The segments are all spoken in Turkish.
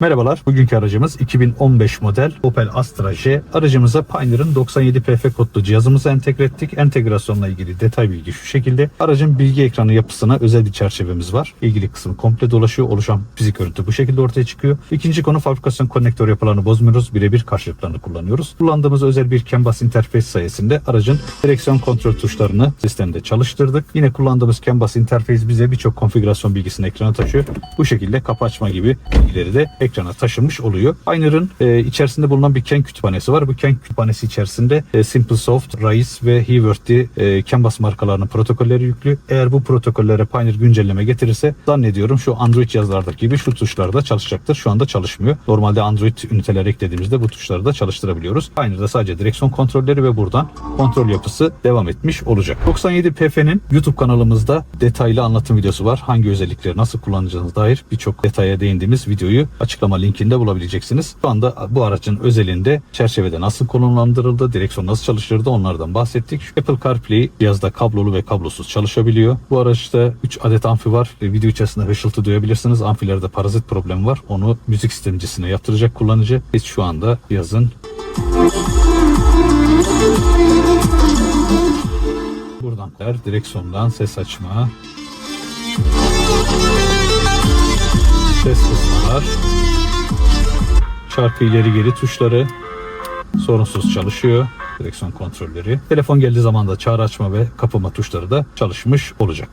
Merhabalar. Bugünkü aracımız 2015 model Opel Astra J. Aracımıza Pioneer'ın 97 PF kodlu cihazımızı entegre ettik. Entegrasyonla ilgili detay bilgi şu şekilde. Aracın bilgi ekranı yapısına özel bir çerçevemiz var. İlgili kısmı komple dolaşıyor. Oluşan fizik görüntü bu şekilde ortaya çıkıyor. İkinci konu fabrikasyon konnektör yapılarını bozmuyoruz. Birebir karşılıklarını kullanıyoruz. Kullandığımız özel bir CAN bus interface sayesinde aracın direksiyon kontrol tuşlarını sistemde çalıştırdık. Yine kullandığımız CAN bus interface bize birçok konfigürasyon bilgisini ekrana taşıyor. Bu şekilde kapı açma gibi bilgileri de ekrana taşımış oluyor. Pioneer'ın e, içerisinde bulunan bir CAN kütüphanesi var. Bu CAN kütüphanesi içerisinde e, SimpleSoft, Rise ve Heworthy e, CAN bus markalarının protokolleri yüklü. Eğer bu protokollere Pioneer güncelleme getirirse zannediyorum şu Android cihazlardaki gibi şu tuşlarda çalışacaktır. Şu anda çalışmıyor. Normalde Android üniteler eklediğimizde bu tuşları da çalıştırabiliyoruz. Pioneer'da sadece direksiyon kontrolleri ve buradan kontrol yapısı devam etmiş olacak. 97 PF'nin YouTube kanalımızda detaylı anlatım videosu var. Hangi özellikleri nasıl kullanacağınız dair birçok detaya değindiğimiz videoyu açıklama linkinde bulabileceksiniz. Şu anda bu aracın özelinde çerçevede nasıl konumlandırıldı, direksiyon nasıl çalışırdı onlardan bahsettik. Apple CarPlay cihazda kablolu ve kablosuz çalışabiliyor. Bu araçta 3 adet amfi var. ve Video içerisinde hışıltı duyabilirsiniz. Amfilerde parazit problemi var. Onu müzik sistemcisine yaptıracak kullanıcı. Biz şu anda cihazın Buradan ver, direksiyondan ses açma. Ses kısmalar. Şarkı ileri geri tuşları sorunsuz çalışıyor. Direksiyon kontrolleri. Telefon geldiği zaman da çağrı açma ve kapama tuşları da çalışmış olacak.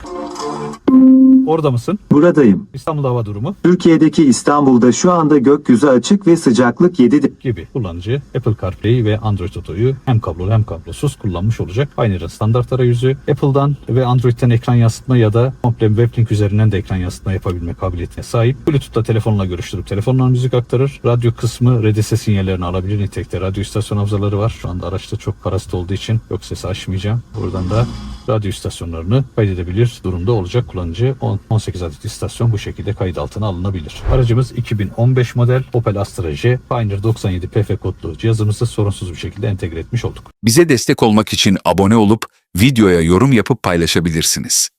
Orada mısın? Buradayım. İstanbul hava durumu Türkiye'deki İstanbul'da şu anda gökyüzü açık ve sıcaklık 7 gibi kullanıcı Apple CarPlay ve Android Auto'yu hem kablolu hem kablosuz kullanmış olacak. Pioneer'ın standart arayüzü Apple'dan ve Android'den ekran yansıtma ya da komple WebLink üzerinden de ekran yansıtma yapabilme kabiliyetine sahip. Bluetooth'ta telefonla görüştürüp telefonla müzik aktarır. Radyo kısmı RDS sinyallerini alabilir. Nitelikte radyo istasyon hafızaları var. Şu anda araçta çok parazit olduğu için yok sesi açmayacağım. Buradan da radyo istasyonlarını kaydedebilir durumda olacak kullanıcı. 18 adet istasyon bu şekilde kayıt altına alınabilir. Aracımız 2015 model Opel Astra J Pioneer 97 PF kodlu cihazımızı sorunsuz bir şekilde entegre etmiş olduk. Bize destek olmak için abone olup videoya yorum yapıp paylaşabilirsiniz.